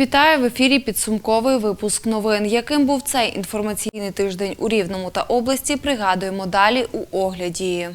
Вітаю в ефірі. Підсумковий випуск новин. Яким був цей інформаційний тиждень у Рівному та області? Пригадуємо далі у огляді.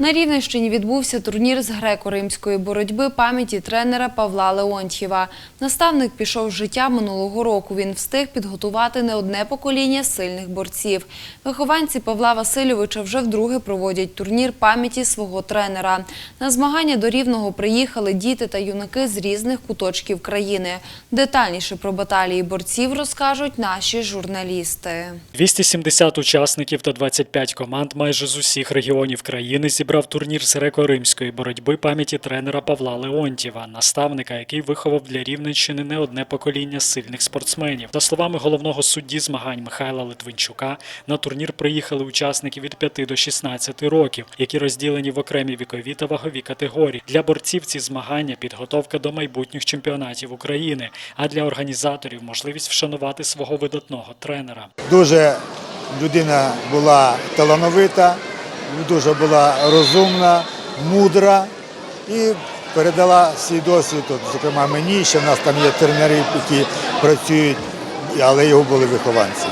На Рівненщині відбувся турнір з греко-римської боротьби пам'яті тренера Павла Леонтьєва. Наставник пішов з життя минулого року. Він встиг підготувати не одне покоління сильних борців. Вихованці Павла Васильовича вже вдруге проводять турнір пам'яті свого тренера. На змагання до Рівного приїхали діти та юнаки з різних куточків країни. Детальніше про баталії борців розкажуть наші журналісти. 270 учасників та 25 команд майже з усіх регіонів країни зібрав турнір з греко-римської боротьби пам'яті тренера Павла Леонтьєва, наставника, який виховав для Рівненщини не одне покоління сильних спортсменів. За словами головного судді змагань Михайла Литвинчука, на турнір приїхали учасники від 5 до 16 років, які розділені в окремі вікові та вагові категорії. Для борців ці змагання підготовка до майбутніх чемпіонатів України, а для організаторів можливість вшанувати свого видатного тренера. Дуже людина була талановита, дуже була розумна, мудра і передала свій досвід, от, зокрема мені, ще в нас там є тренери, які працюють, але його були вихованці.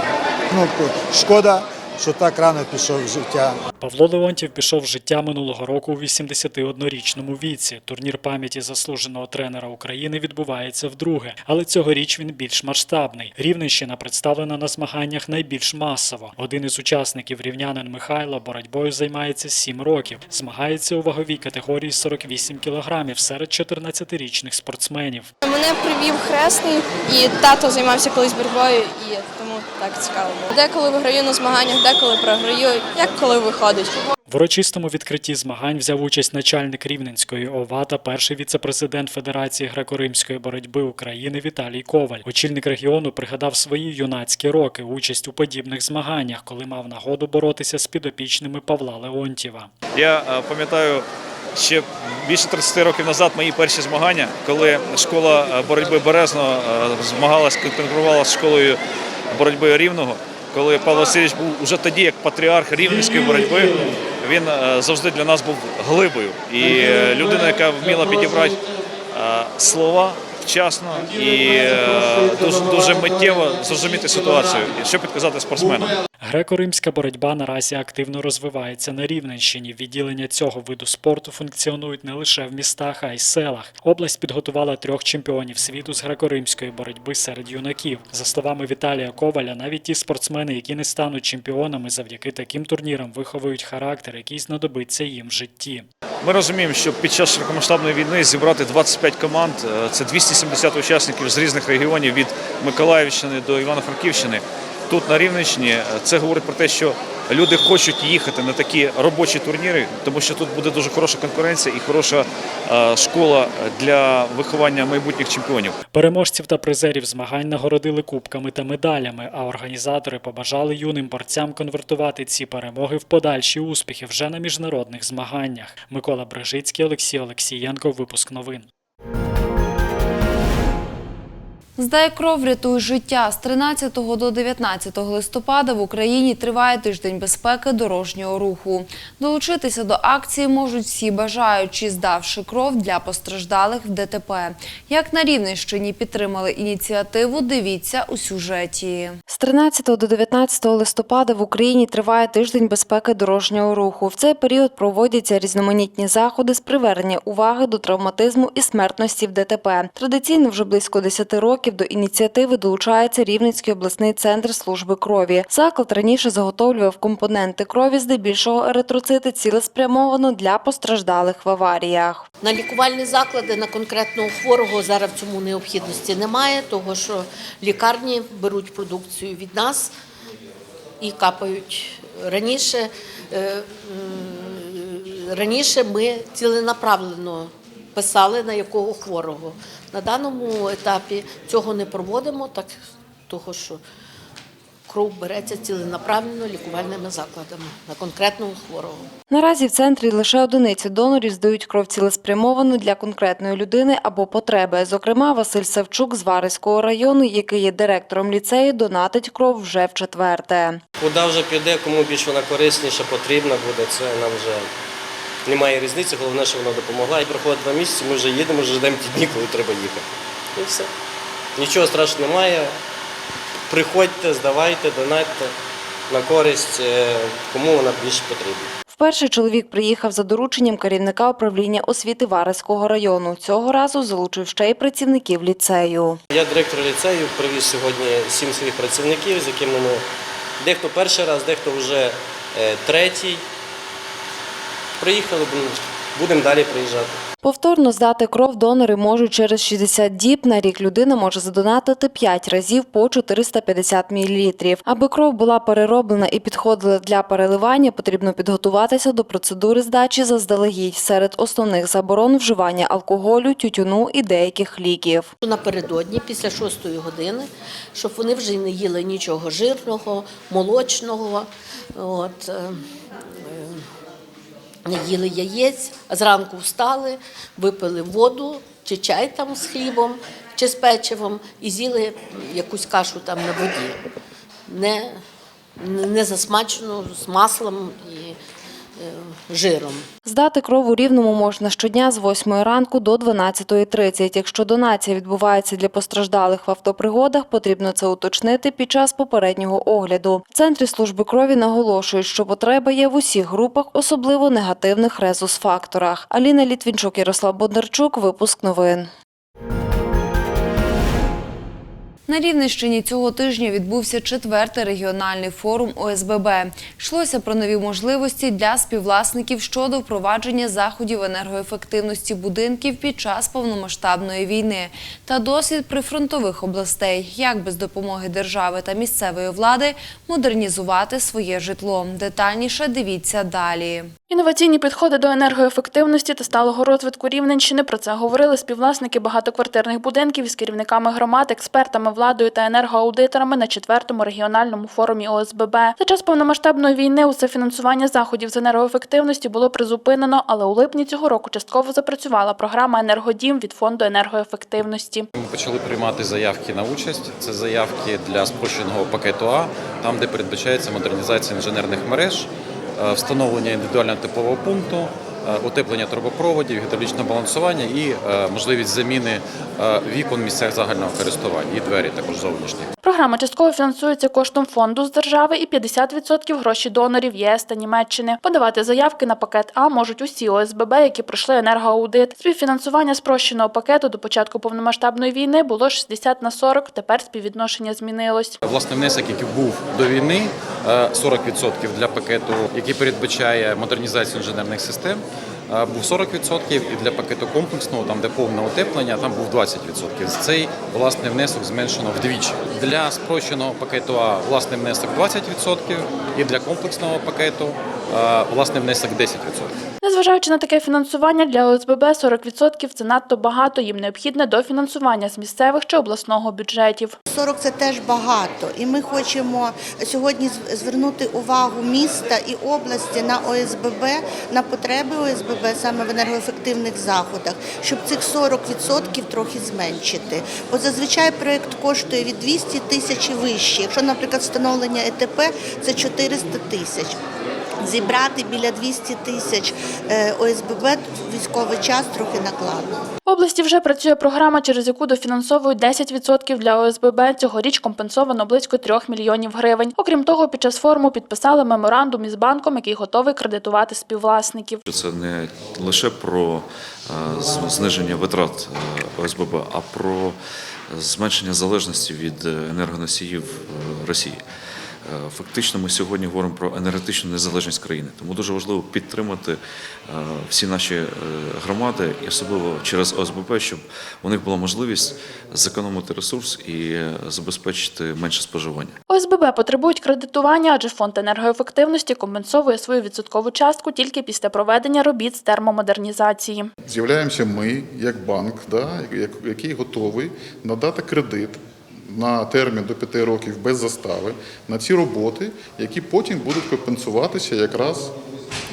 Ну, шкода, що так рано пішов з життя. Павло Леонтів пішов з життя минулого року у 81-річному віці. Турнір пам'яті заслуженого тренера України відбувається вдруге, але цьогоріч він більш масштабний. Рівненщина представлена на змаганнях найбільш масово. Один із учасників рівнянин Михайло боротьбою займається 7 років. Змагається у ваговій категорії 48 кілограмів серед 14-річних спортсменів. Мене привів хресний, і тато займався колись боротьбою, і тому так цікаво. було. Деколи виграю на змаганнях, деколи програю, як коли виходить. В урочистому відкритті змагань взяв участь начальник Рівненської ОВА та перший віцепрезидент Федерації греко-римської боротьби України Віталій Коваль. Очільник регіону пригадав свої юнацькі роки, участь у подібних змаганнях, коли мав нагоду боротися з підопічними Павла Леонтьєва. Я е, пам'ятаю ще більше 30 років назад мої перші змагання, коли школа е, боротьби Березного е, змагалась, конкурувала з школою боротьби Рівного. Коли Павло Васильович був уже тоді як патріарх рівненської боротьби, він е, завжди для нас був глибою. І е, людина, яка вміла підібрати е, слова вчасно і е, дуже, дуже миттєво зрозуміти ситуацію, і що підказати спортсменам. Греко-римська боротьба наразі активно розвивається на Рівненщині. Відділення цього виду спорту функціонують не лише в містах, а й селах. Область підготувала трьох чемпіонів світу з греко-римської боротьби серед юнаків. За словами Віталія Коваля, навіть ті спортсмени, які не стануть чемпіонами, завдяки таким турнірам виховують характер, який знадобиться їм в житті. Ми розуміємо, що під час широкомасштабної війни зібрати 25 команд е, це 270 учасників з різних регіонів від Миколаївщини до Івано-Франківщини. Тут на Рівненщині е, це говорить про те, що люди хочуть їхати на такі робочі турніри, тому що тут буде дуже хороша конкуренція і хороша е, школа для виховання майбутніх чемпіонів. Переможців та призерів змагань нагородили кубками та медалями, а організатори побажали юним борцям конвертувати ці перемоги в подальші успіхи вже на міжнародних змаганнях. Микола Брижицький, Олексій Олексієнко. Випуск новин. Здай кров, рятуй життя. З 13 до 19 листопада в Україні триває тиждень безпеки дорожнього руху. Долучитися до акції можуть всі бажаючі, здавши кров для постраждалих в ДТП. Як на Рівненщині підтримали ініціативу, дивіться у сюжеті. З 13 до 19 листопада в Україні триває тиждень безпеки дорожнього руху. В цей період проводяться різноманітні заходи з привернення уваги до травматизму і смертності в ДТП. Традиційно вже близько 10 років до ініціативи долучається Рівненський обласний центр служби крові. Заклад раніше заготовлював компоненти крові, здебільшого еритроцити, цілеспрямовано для постраждалих в аваріях. На лікувальні заклади на конкретного хворого зараз в цьому необхідності немає, того що лікарні беруть продукцію від нас і капають. Раніше, е, раніше ми ціленаправлено писали на якого хворого. На даному етапі цього не проводимо, так того що кров береться ціленаправленно лікувальними закладами на конкретного хворого. Наразі в центрі лише одиниці донорів здають кров цілеспрямовано для конкретної людини або потреби. Зокрема, Василь Савчук з Вариського району, який є директором ліцею, донатить кров вже в четверте. Куди вже піде, кому більш вона корисніша, потрібна буде, це нам вже немає різниці, головне, що вона допомогла. І проходить два місяці, ми вже їдемо, вже ждемо ті дні, коли треба їхати. І все. Нічого страшного немає. Приходьте, здавайте, донатьте на користь, е, кому вона більше потрібна. Вперше чоловік приїхав за дорученням керівника управління освіти Вареського району. Цього разу залучив ще й працівників ліцею. Я директор ліцею, привіз сьогодні сім своїх працівників, з якими ми дехто перший раз, дехто вже е, третій. Приїхали, будемо- будемо далі приїжджати. Повторно здати кров донори можуть через 60 діб. На рік людина може задонатити 5 разів по 450 мл. Аби кров була перероблена і підходила для переливання, потрібно підготуватися до процедури здачі заздалегідь. Серед основних заборон вживання алкоголю, тютюну і деяких ліків. Напередодні, після шостої години, щоб вони вже не їли нічого жирного, молочного, от, е, не їли яєць, зранку встали, випили воду чи чай там з хлібом чи з печивом і з'їли якусь кашу там на воді. Не, не засмачену з маслом і жиром. Здати кров у Рівному можна щодня з 8 ранку до 12.30. Якщо донація відбувається для постраждалих в автопригодах, потрібно це уточнити під час попереднього огляду. В центрі служби крові наголошують, що потреба є в усіх групах, особливо негативних резус-факторах. Аліна Літвінчук, Ярослав Бондарчук, випуск новин. На Рівненщині цього тижня відбувся четвертий регіональний форум ОСББ. Йшлося про нові можливості для співвласників щодо впровадження заходів енергоефективності будинків під час повномасштабної війни та досвід прифронтових областей, як без допомоги держави та місцевої влади модернізувати своє житло. Детальніше дивіться далі. Інноваційні підходи до енергоефективності та сталого розвитку Рівненщини. Про це говорили співвласники багатоквартирних будинків із керівниками громад, експертами, владою та енергоаудиторами на четвертому регіональному форумі ОСББ. За час повномасштабної війни усе фінансування заходів з енергоефективності було призупинено, але у липні цього року частково запрацювала програма Енергодім від фонду енергоефективності. Ми почали приймати заявки на участь. Це заявки для спрощеного пакету А, там, де передбачається модернізація інженерних мереж, встановлення індивідуального типового пункту, е, утеплення трубопроводів, гідравлічне балансування і е, можливість заміни е, вікон місцях загального користування і двері також зовнішні. Програма частково фінансується коштом фонду з держави і 50% гроші донорів ЄС та Німеччини. Подавати заявки на пакет А можуть усі ОСББ, які пройшли енергоаудит. Співфінансування спрощеного пакету до початку повномасштабної війни було 60 на 40, тепер співвідношення змінилось. Власне, внесок, який був до війни, е, 40% для пакету, який передбачає модернізацію інженерних систем. Був 40% і для пакету комплексного, там де повне утеплення, там був 20%. Цей власний внесок зменшено вдвічі. Для спрощеного пакету А власний внесок 20% і для комплексного пакету е, власний внесок 10%. Незважаючи на таке фінансування для ОСББ 40% – це надто багато. Їм необхідне дофінансування з місцевих чи обласного бюджетів. 40 – це теж багато, і ми хочемо сьогодні звернути увагу міста і області на ОСББ, на потреби ОСББ саме в енергоефективних заходах, щоб цих 40% трохи зменшити. Бо зазвичай проєкт коштує від 200 тисяч і вище. Якщо, наприклад, встановлення ЕТП – це 400 тисяч. Зібрати біля 200 тисяч е, ОСББ в військовий час трохи накладно. В області вже працює програма, через яку дофінансовують 10% для ОСББ. Цьогоріч компенсовано близько 3 мільйонів гривень. Окрім того, під час форуму підписали меморандум із банком, який готовий кредитувати співвласників. Це не лише про е, зниження витрат е, ОСББ, а про зменшення залежності від енергоносіїв Росії. Е, Фактично, ми сьогодні говоримо про енергетичну незалежність країни, тому дуже важливо підтримати е, всі наші е, громади, і особливо через ОСББ, щоб у них була можливість зекономити ресурс і забезпечити менше споживання. ОСББ потребують кредитування, адже фонд енергоефективності компенсовує свою відсоткову частку тільки після проведення робіт з термомодернізації. З'являємося ми, як банк, да, як- який готовий надати кредит на термін до 5 років без застави на ці роботи, які потім будуть компенсуватися якраз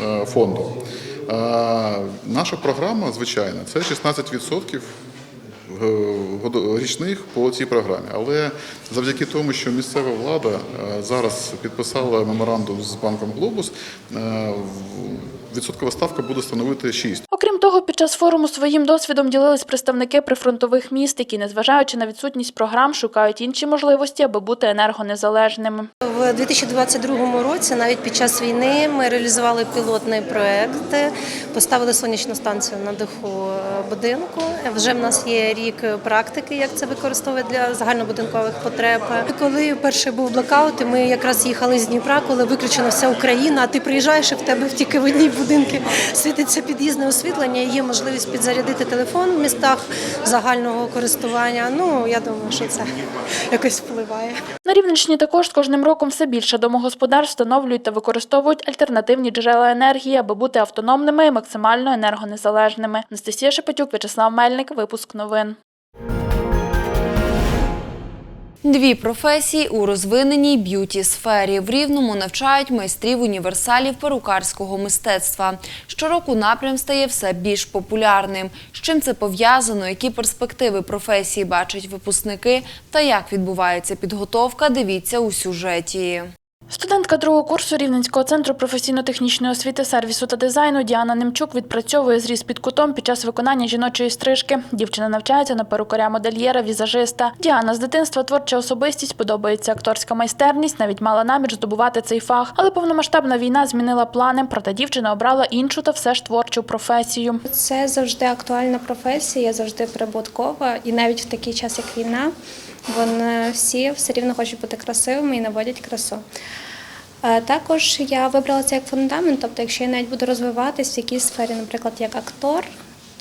е, фондом. Наша програма, звичайно, це 16% е, річних по цій програмі. Але завдяки тому, що місцева влада е, зараз підписала меморандум з банком Глобус, відсоткова ставка буде становити 6. Окрім того, під час форуму своїм досвідом ділились представники прифронтових міст, які, незважаючи на відсутність програм, шукають інші можливості, аби бути енергонезалежними. В 2022 році, навіть під час війни, ми реалізували пілотний проект, поставили сонячну станцію на даху е, будинку. Вже в нас є рік практики, як це використовувати для загальнобудинкових потреб. Коли перший був блокаут, ми якраз їхали з Дніпра, коли виключена вся Україна, а ти приїжджаєш і в тебе тільки в одній будинку світиться під'їзне освітлення. Є можливість підзарядити телефон в містах загального користування. Ну я думаю, що це якось впливає. На Рівненщині також з кожним роком все більше домогосподарств встановлюють та використовують альтернативні джерела енергії, аби бути автономними і максимально енергонезалежними. Анастасія Шепетюк, В'ячеслав Мельник, випуск новин. Дві професії у розвиненій б'юті сфері в рівному навчають майстрів універсалів перукарського мистецтва. Щороку напрям стає все більш популярним. З чим це пов'язано, які перспективи професії бачать випускники та як відбувається підготовка, дивіться у сюжеті. Студентка другого курсу Рівненського центру професійно-технічної освіти, сервісу та дизайну Діана Немчук відпрацьовує зріз під кутом під час виконання жіночої стрижки. Дівчина навчається на перукаря-модельєра, візажиста. Діана з дитинства творча особистість, подобається акторська майстерність, навіть мала намір здобувати цей фах. Але повномасштабна війна змінила плани, проте дівчина обрала іншу та все ж творчу професію. Це завжди актуальна професія, завжди прибуткова, і навіть в такий час, як війна, вони всі все рівно хочуть бути красивими і наводять красу. Е, Також я вибрала це як фундамент, тобто, якщо я навіть буду розвиватись в якійсь сфері, наприклад, як актор,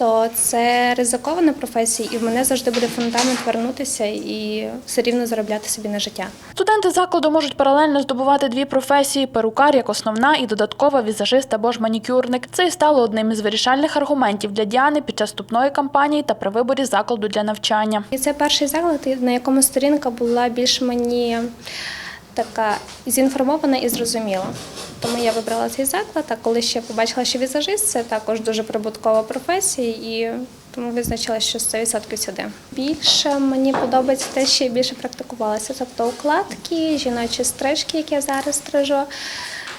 то це ризикована професія, і в мене завжди буде фундамент вернутися і все рівно заробляти собі на життя. Студенти закладу можуть паралельно здобувати дві професії: перукар як основна і додаткова візажист або ж манікюрник. Це і стало одним із вирішальних аргументів для Діани під час вступної кампанії та при виборі закладу для навчання. І це перший заклад, на якому сторінка була більш мені така зінформована і зрозуміла. Тому я вибрала цей заклад, а коли ще побачила, що візажист це також дуже прибуткова професія, і тому визначила, що 100% сюди. Більше мені подобається те, що я більше практикувалася. Тобто укладки, жіночі стрижки, які я зараз стрижу.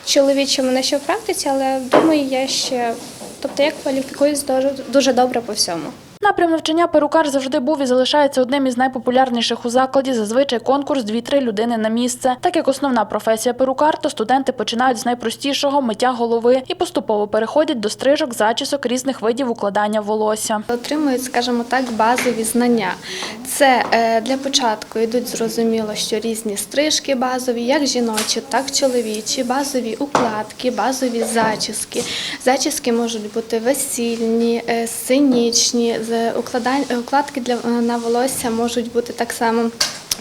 Чоловічі мене ще в практиці, але думаю, я ще, тобто я кваліфікуюсь дуже, дуже добре по всьому. Напрям навчання перукар завжди був і залишається одним із найпопулярніших у закладі. Зазвичай конкурс 2-3 людини на місце. Так як основна професія перукар, то студенти починають з найпростішого миття голови і поступово переходять до стрижок, зачісок, різних видів укладання волосся. Отримують, скажімо так, базові знання. Це е, для початку йдуть зрозуміло, що різні стрижки базові, як жіночі, так чоловічі, базові укладки, базові зачіски. Зачіски можуть бути весільні, е, з укладань, е, укладки для е, на волосся можуть бути так само.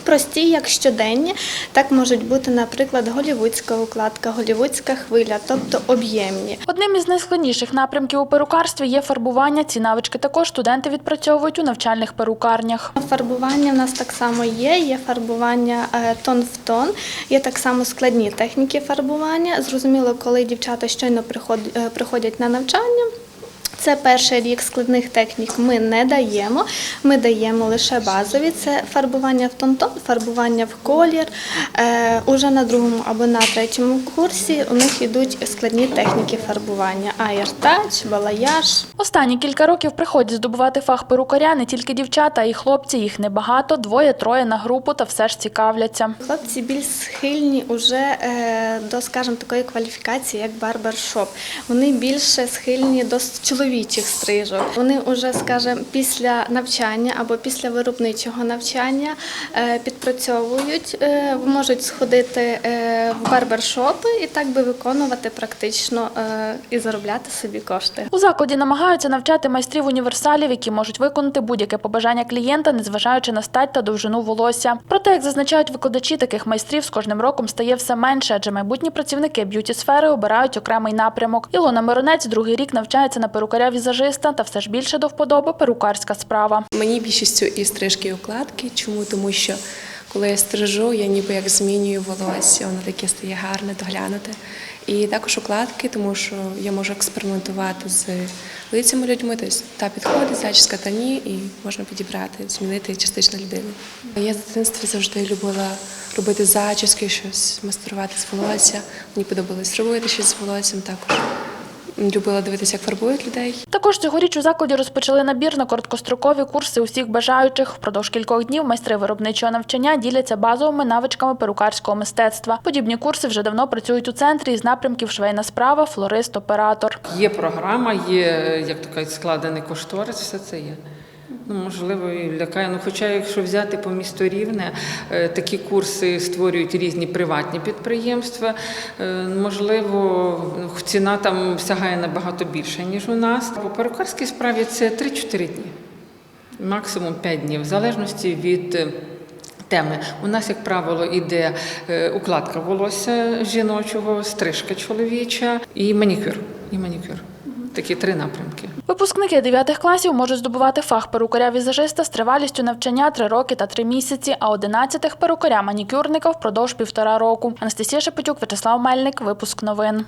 Прості, як щоденні, так можуть бути, наприклад, голівудська укладка, голівудська хвиля, тобто об'ємні. Одним із найскладніших напрямків у перукарстві є фарбування. Ці навички також студенти відпрацьовують у навчальних перукарнях. Фарбування в нас так само є. Є фарбування е, тон в тон, є так само складні техніки фарбування. Зрозуміло, коли дівчата щойно приход- е, приходять на навчання. Це перший рік складних технік ми не даємо. Ми даємо лише базові. Це фарбування в тон-тон, фарбування в колір. Е, уже на другому або на третьому курсі у них йдуть складні техніки фарбування: аєртач, балаяж. Останні кілька років приходять здобувати фах перукаря не тільки дівчата, а й хлопці. Їх небагато, двоє-троє на групу та все ж цікавляться. Хлопці більш схильні уже е, до, скажімо, такої кваліфікації, як барбершоп. Вони більше схильні до с- чоловічих стрижок. Вони вже, скажімо, після навчання або після виробничого навчання е, підпрацьовують, е, можуть сходити е, в барбершопи і так би виконувати практично і заробляти собі кошти. У закладі намагаються навчати майстрів універсалів, які можуть виконати будь-яке побажання клієнта, незважаючи на стать та довжину волосся. Проте, як зазначають викладачі, таких майстрів з кожним роком стає все менше, адже майбутні працівники б'юті сфери обирають окремий напрямок. Ілона Миронець другий рік навчається на перукаря-візажиста, та все ж більше до вподоби перукарська справа. Мені більшістю і стрижки, і укладки. Чому? Тому що коли я стрижу, я ніби як змінюю волосся, воно таке стає гарне, доглянуте. І також укладки, тому що я можу експериментувати з лицями людьми, тобто та підходить, зачіска та ні, і можна підібрати, змінити частично людину. Я з дитинства завжди любила робити зачіски, щось мастерувати з волосся. Мені подобалось робити щось з волоссям також. Любила дивитися, як фарбують людей. Також цьогоріч у закладі розпочали набір на короткострокові курси усіх бажаючих. Впродовж кількох днів майстри виробничого навчання діляться базовими навичками перукарського мистецтва. Подібні курси вже давно працюють у центрі із напрямків швейна справа, флорист, оператор. Є програма, є, як то кажуть, складений кошторис, все це є. Ну, можливо, і лякає. Ну, хоча, якщо взяти по місту Рівне, е, такі курси створюють різні приватні підприємства. Е, Можливо, ціна там сягає набагато більше, ніж у нас. По перукарській справі це 3-4 дні, максимум 5 днів, в залежності від. е, Теми у нас, як правило, іде укладка волосся жіночого, стрижка чоловіча і манікюр. І манікюр. Такі три напрямки. Випускники 9 класів можуть здобувати фах перукаря-візажиста з тривалістю навчання 3 роки та 3 місяці, а 11 – перукаря-манікюрника впродовж півтора року. Анастасія Шепетюк, Вячеслав Мельник. Випуск новин.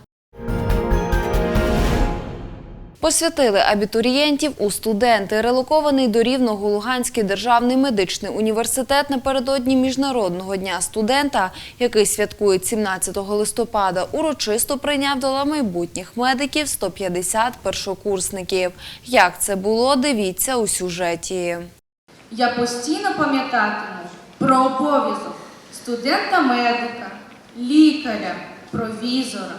Посвятили абітурієнтів у студенти. Релокований до Рівного Луганський державний медичний університет напередодні Міжнародного дня студента, який святкують 17 листопада, урочисто прийняв до майбутніх медиків 150 першокурсників. Як це було, дивіться у сюжеті. Я постійно пам'ятатиму про обов'язок студента-медика, лікаря, провізора,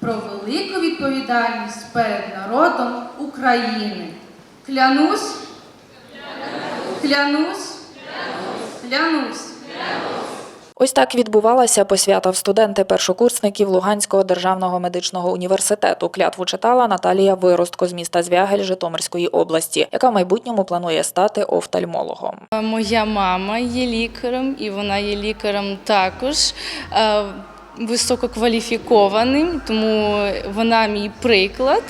про велику відповідальність перед народом України. Клянусь? Клянусь? Клянусь? Ось так відбувалася посвята в студенти-першокурсників Луганського державного медичного університету. Клятву читала Наталія Виростко з міста Звягель Житомирської області, яка в майбутньому планує стати офтальмологом. Моя мама є лікарем, і вона є лікарем також е, висококваліфікованим, тому вона мій приклад.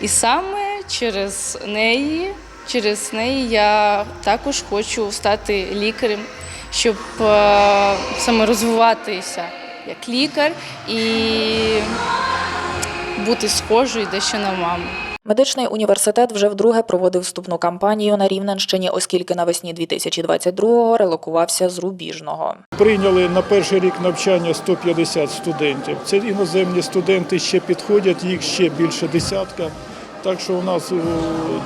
І саме через неї, через неї я також хочу стати лікарем, щоб е, саме розвиватися як лікар і бути схожою дещо на маму. Медичний університет вже вдруге проводив вступну кампанію на Рівненщині, оскільки навесні 2022-го релокувався з Рубіжного. Прийняли на перший рік навчання 150 студентів. Це іноземні студенти ще підходять, їх ще більше десятка. Так що у нас е,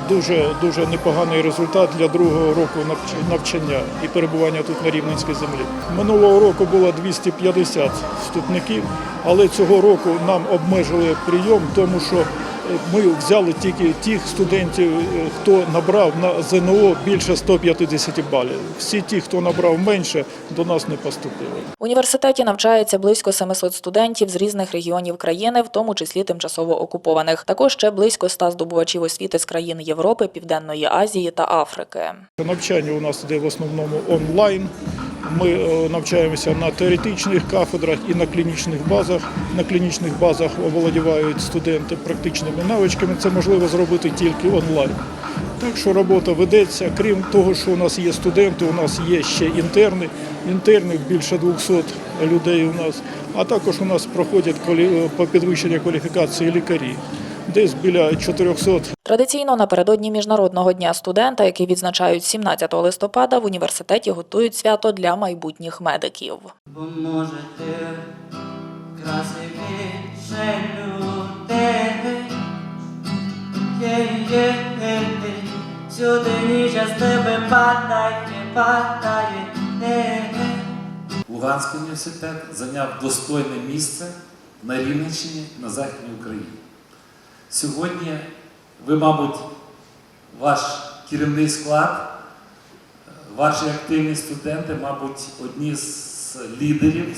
дуже дуже непоганий результат для другого року навч- навчання і перебування тут на Рівненській землі. Минулого року було 250 вступників, але цього року нам обмежили прийом, тому що ми взяли тільки тих студентів, е, хто набрав на ЗНО більше 150 балів. Всі ті, хто набрав менше, до нас не поступили. В університеті навчається близько 700 студентів з різних регіонів країни, в тому числі тимчасово окупованих. Також ще близько 100 здобувачів освіти з країн Європи, Південної Азії та Африки. Навчання у нас йде в основному онлайн. Ми е, навчаємося на теоретичних кафедрах і на клінічних базах. На клінічних базах оволодівають студенти практичними навичками. Це можливо зробити тільки онлайн. Так що робота ведеться. Крім того, що у нас є студенти, у нас є ще інтерни. Інтернів більше 200 людей у нас. А також у нас проходять по підвищення кваліфікації лікарі. Десь біля 400 Традиційно напередодні міжнародного дня студента, який відзначають 17 листопада, в університеті готують свято для майбутніх медиків. Бо може красивіше людей. Є, є, є, є. Сюди ніж з тебе падає, падає. Е, е. Луганський університет зайняв достойне місце на Рівненщині на Західній Україні. Сьогодні ви, мабуть, ваш керівний склад, ваші активні студенти, мабуть, одні з лідерів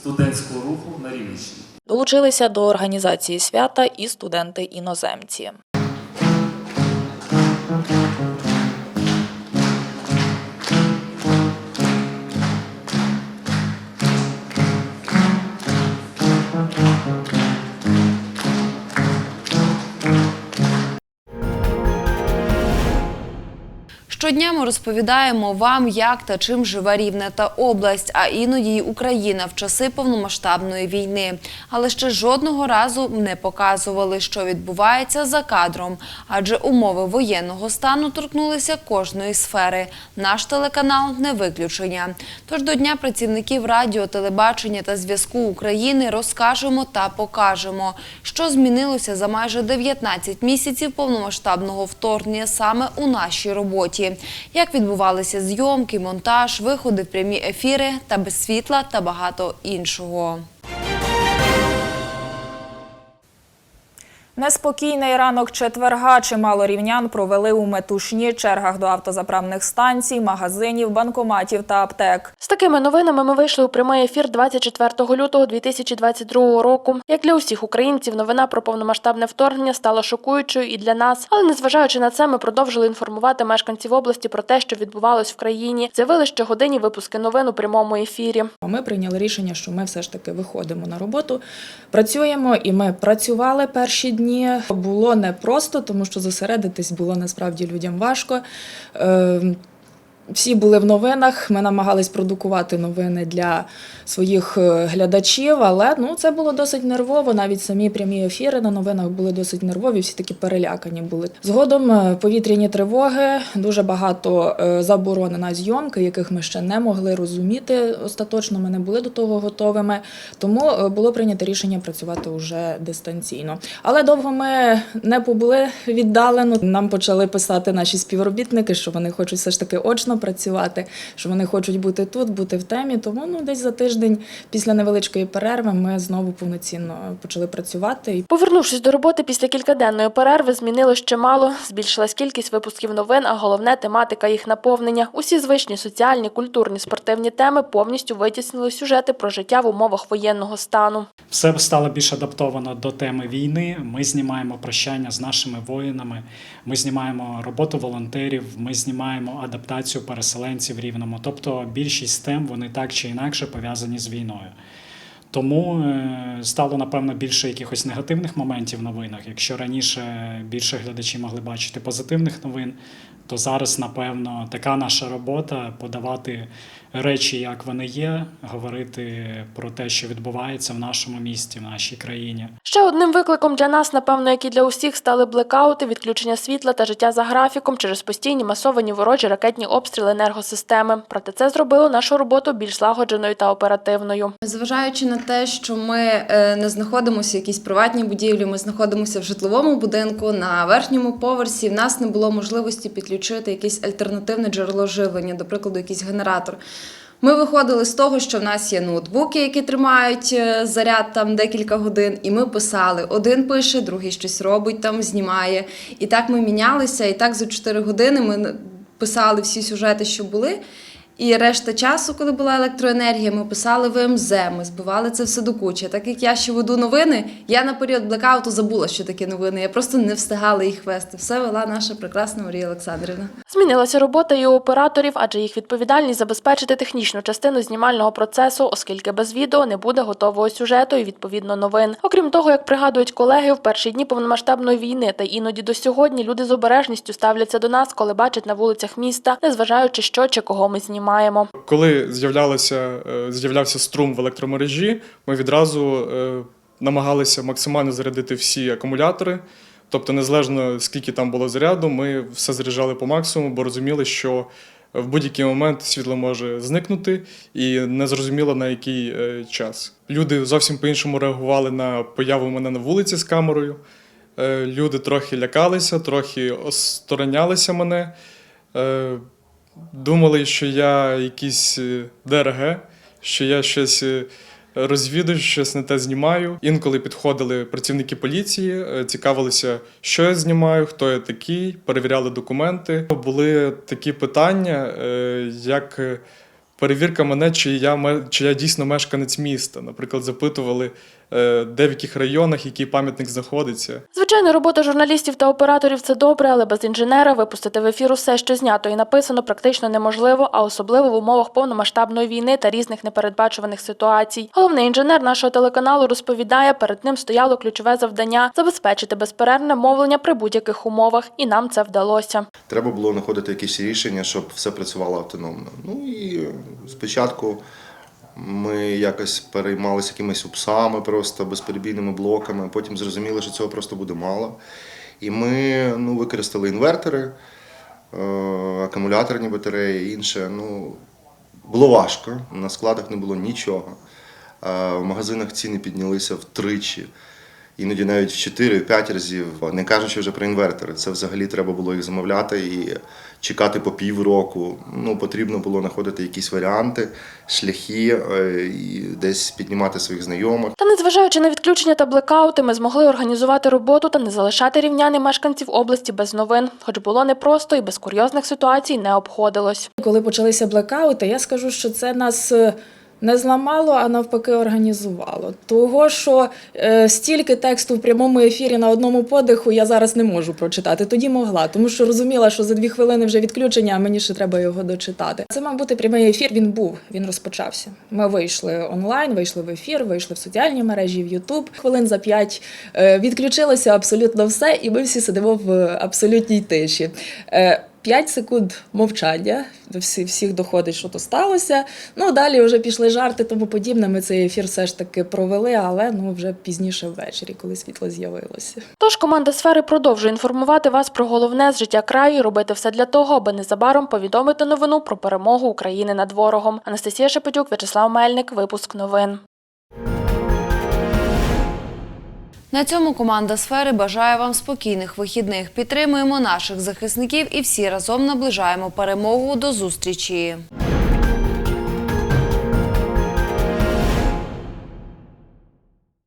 студентського руху на Рівненщині. Долучилися до організації свята і студенти-іноземці. Щодня ми розповідаємо вам, як та чим живе Рівне та область, а іноді й Україна в часи повномасштабної війни. Але ще жодного разу не показували, що відбувається за кадром, адже умови воєнного стану торкнулися кожної сфери. Наш телеканал не виключення. Тож до Дня працівників радіо, телебачення та зв'язку України розкажемо та покажемо, що змінилося за майже 19 місяців повномасштабного вторгнення саме у нашій роботі. Як відбувалися зйомки, монтаж, виходи в прямі ефіри та без світла та багато іншого. Неспокійний ранок четверга чимало рівнян провели у метушні чергах до автозаправних станцій, магазинів, банкоматів та аптек. З такими новинами ми вийшли у прямий ефір 24 лютого 2022 року. Як для усіх українців, новина про повномасштабне вторгнення стала шокуючою і для нас. Але незважаючи на це, ми продовжили інформувати мешканців області про те, що відбувалось в країні. З'явили щогодинні випуски новин у прямому ефірі. Ми прийняли рішення, що ми все ж таки виходимо на роботу, працюємо, і ми працювали перші дні. Було непросто, тому що зосередитись було насправді людям важко. Всі були в новинах. Ми намагались продукувати новини для своїх е, глядачів, але ну це було досить нервово. Навіть самі прямі ефіри на новинах були досить нервові. Всі такі перелякані були. Згодом е, повітряні тривоги, дуже багато е, заборони на зйомки, яких ми ще не могли розуміти. Остаточно ми не були до того готовими. Тому було прийнято рішення працювати уже дистанційно. Але довго ми не побули віддалено. Нам почали писати наші співробітники, що вони хочуть все ж таки очно працювати, що вони хочуть бути тут, бути в темі. Тому ну десь за тиждень після невеличкої перерви ми знову повноцінно почали працювати. Повернувшись до роботи після кількаденної перерви, змінилось чимало. Збільшилась кількість випусків новин, а головне тематика їх наповнення. Усі звичні соціальні, культурні, спортивні теми повністю витіснили сюжети про життя в умовах воєнного стану. Все стало більш адаптовано до теми війни. Ми знімаємо прощання з нашими воїнами. Ми знімаємо роботу волонтерів. Ми знімаємо адаптацію переселенців рівному. Тобто більшість тем вони так чи інакше пов'язані з війною. Тому е, стало напевно більше якихось негативних моментів в новинах. Якщо раніше більше глядачі могли бачити позитивних новин, то зараз, напевно, така наша робота подавати речі, як вони є, говорити про те, що відбувається в нашому місті, в нашій країні. Ще одним викликом для нас, напевно, як і для усіх, стали блекаути, відключення світла та життя за графіком через постійні масовані ворожі ракетні обстріли енергосистеми. Проте це зробило нашу роботу більш злагодженою та оперативною. Зважаючи на те, що ми е, не знаходимося в якійсь приватній будівлі, ми знаходимося в житловому будинку на верхньому поверсі. В нас не було можливості підключити якесь альтернативне джерело живлення, до прикладу, якийсь генератор. Ми виходили з того, що в нас є ноутбуки, які тримають е, заряд там декілька годин, і ми писали. Один пише, другий щось робить, там знімає. І так ми мінялися, і так за 4 години ми писали всі сюжети, що були. І решта часу, коли була електроенергія, ми писали ВМЗ, ми збивали це все до кучі. Так як я ще веду новини, я на період блекауту забула, що таке новини. Я просто не встигала їх вести. Все вела наша прекрасна Марія Олександрівна. Змінилася робота і у операторів, адже їх відповідальність забезпечити технічну частину знімального процесу, оскільки без відео не буде готового сюжету і відповідно новин. Окрім того, як пригадують колеги, в перші дні повномасштабної війни та іноді до сьогодні люди з обережністю ставляться до нас, коли бачать на вулицях міста, незважаючи що чи кого ми знімаємо. Коли з'являлося е, з'являвся струм в електромережі, ми відразу е, намагалися максимально зарядити всі акумулятори. Тобто, незалежно скільки там було заряду, ми все заряджали по максимуму, бо розуміли, що в будь-який момент світло може зникнути і не зрозуміло на який е, час. Люди зовсім по-іншому реагували на появу мене на вулиці з камерою. Люди трохи лякалися, трохи осторонялися мене. Думали, що я якийсь е, ДРГ, що я щось е, розвідую, щось не те знімаю. Інколи підходили працівники поліції, е, цікавилися, що я знімаю, хто я такий, перевіряли документи. Були такі питання, як перевірка мене, чи я, чи я дійсно мешканець міста. Наприклад, запитували, де в яких районах який пам'ятник знаходиться. Звичайно, робота журналістів та операторів це добре, але без інженера випустити в ефір усе, що знято і написано, практично неможливо, а особливо в умовах повномасштабної війни та різних непередбачуваних ситуацій. Головний інженер нашого телеканалу розповідає, перед ним стояло ключове завдання забезпечити безперервне мовлення при будь-яких умовах, і нам це вдалося. Треба було знаходити якісь рішення, щоб все працювало автономно. Ну і спочатку ми якось переймалися якимись упсами, просто безперебійними блоками. Потім зрозуміли, що цього просто буде мало. І ми ну, використали інвертори, е, акумуляторні батареї, інше. Ну, було важко, на складах не було нічого. Е, В магазинах ціни піднялися втричі, іноді навіть в 4-5 разів, не кажучи вже про інвертори. Це взагалі треба було їх замовляти і чекати по півроку. Ну, потрібно було знаходити якісь варіанти, шляхи е, і десь піднімати своїх знайомих. Та незважаючи на відключення та блекаути, ми змогли організувати роботу та не залишати рівняни мешканців області без новин. Хоч було непросто і без курйозних ситуацій не обходилось. Коли почалися блекаути, я скажу, що це нас е, не зламало, а навпаки організувало. Того, що е, стільки тексту в прямому ефірі на одному подиху я зараз не можу прочитати. Тоді могла, тому що розуміла, що за дві хвилини вже відключення, а мені ще треба його дочитати. Це мав бути прямий ефір. Він був, він розпочався. Ми вийшли онлайн, вийшли в ефір, вийшли в соціальні мережі, в Ютуб. Хвилин за п'ять е, відключилося абсолютно все, і ми всі сидимо в абсолютній тиші. Е, 5 секунд мовчання, до всі, всіх доходить, що то сталося. Ну, далі вже пішли жарти, тому подібне. Ми цей ефір все ж таки провели, але ну вже пізніше ввечері, коли світло з'явилося. Тож команда сфери продовжує інформувати вас про головне з життя краю і робити все для того, аби незабаром повідомити новину про перемогу України над ворогом. Анастасія Шепетюк, В'ячеслав Мельник, випуск новин. На цьому команда сфери бажає вам спокійних вихідних. Підтримуємо наших захисників і всі разом наближаємо перемогу. До зустрічі.